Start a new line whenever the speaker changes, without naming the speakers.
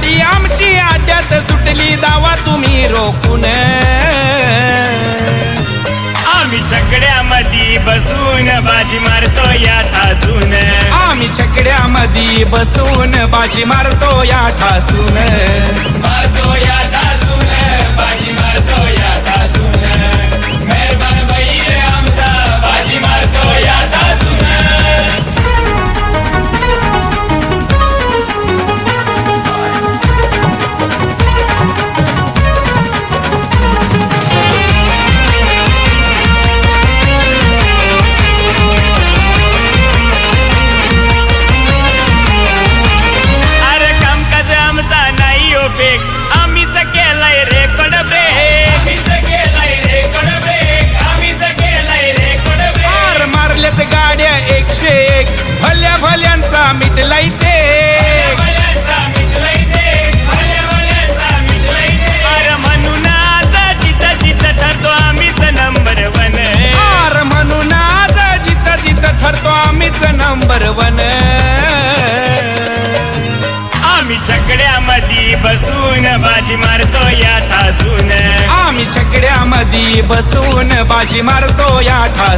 गाडी आमची आड्यात सुटली दावा तुम्ही रोखून.
आम्ही छकड्यामध्ये बसून बाजी मारतो या ठासून.
आम्ही छकड्यामध्ये बसून बाजी मारतो या ठासून. मारतो या ठासून ठरतो आम्हीच नंबर वन
आम्ही छकड्यामध्ये बसून बाजी मारतो या ठासून
आम्ही छकड्यामध्ये बसून बाजी मारतो या ठास